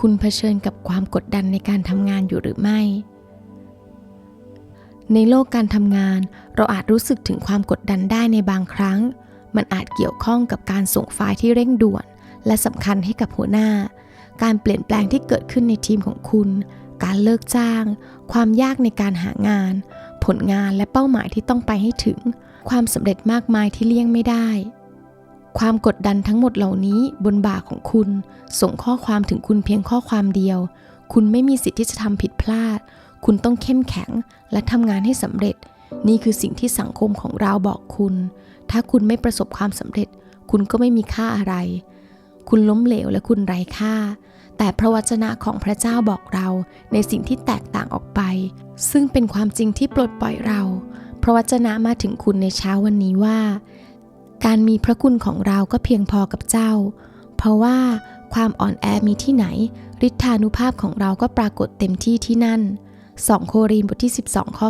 คุณเผชิญกับความกดดันในการทำงานอยู่หรือไม่ ในโลกการทำงาน เราอาจรู้สึกถึงความกดดันได้ในบางครั้ง มันอาจเกี่ยวข้องกับการส่งไฟล์ที่เร่งด่วน และสำคัญให้กับหัวหน้า การเปลี่ยนแปลงที่เกิดขึ้นในทีมของคุณ การเลิกจ้าง ความยากในการหางาน ผลงานและเป้าหมายที่ต้องไปให้ถึง ความสำเร็จมากมายที่เลี่ยงไม่ได้ ความกดดันทั้งหมดเหล่านี้บนบ่าของคุณ ส่งข้อความถึงคุณเพียงข้อความเดียว คุณไม่มีสิทธิ์ที่จะทำผิดพลาด คุณต้องเข้มแข็งและทำงานให้สำเร็จ นี่คือสิ่งที่สังคมของเราบอกคุณ ถ้าคุณไม่ประสบความสำเร็จ คุณก็ไม่มีค่าอะไร คุณล้มเหลวและคุณไร้ค่า แต่พระวจนะของพระเจ้าบอกเราในสิ่งที่แตกต่างออกไป ซึ่งเป็นความจริงที่ปลดปล่อยเรา พระวจนะมาถึงคุณในเช้าวันนี้ว่า การมีพระคุณของเราก็เพียงพอกับเจ้า เพราะว่าความอ่อนแอมีที่ไหน ฤทธานุภาพของเราก็ปรากฏเต็มที่ที่นั่น 2 โครินธ์บทที่ 12 ข้อ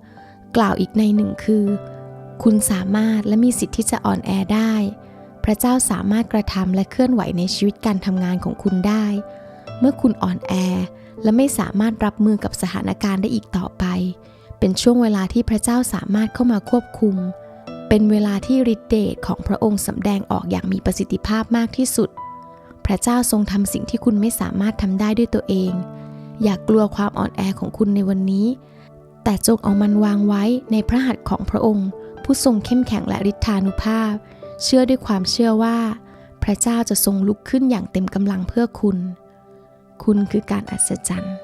9 กล่าวอีกในหนึ่งคือ คุณสามารถและมีสิทธิ์ที่จะอ่อนแอได้ พระเจ้าสามารถกระทำและเคลื่อนไหวในชีวิตการทำงานของคุณได้ เมื่อคุณอ่อนแอและไม่สามารถรับมือกับสถานการณ์ได้อีกต่อไป เป็นช่วงเวลาที่พระเจ้าสามารถเข้ามาควบคุม เป็นเวลาที่ฤทธิเดชของพระองค์สำแดงออกอย่างมีประสิทธิภาพมากที่สุด พระเจ้าทรงทำสิ่งที่คุณไม่สามารถทำได้ด้วยตัวเอง อย่ากกลัวความอ่อนแอของคุณในวันนี้ แต่จงเอามันวางไว้ในพระหัตถ์ของพระองค์ ผู้ทรงเข้มแข็งและฤทธานุภาพ เชื่อด้วยความเชื่อว่า พระเจ้าจะทรงลุกขึ้นอย่างเต็มกำลังเพื่อคุณ คุณคือการอัศจรรย์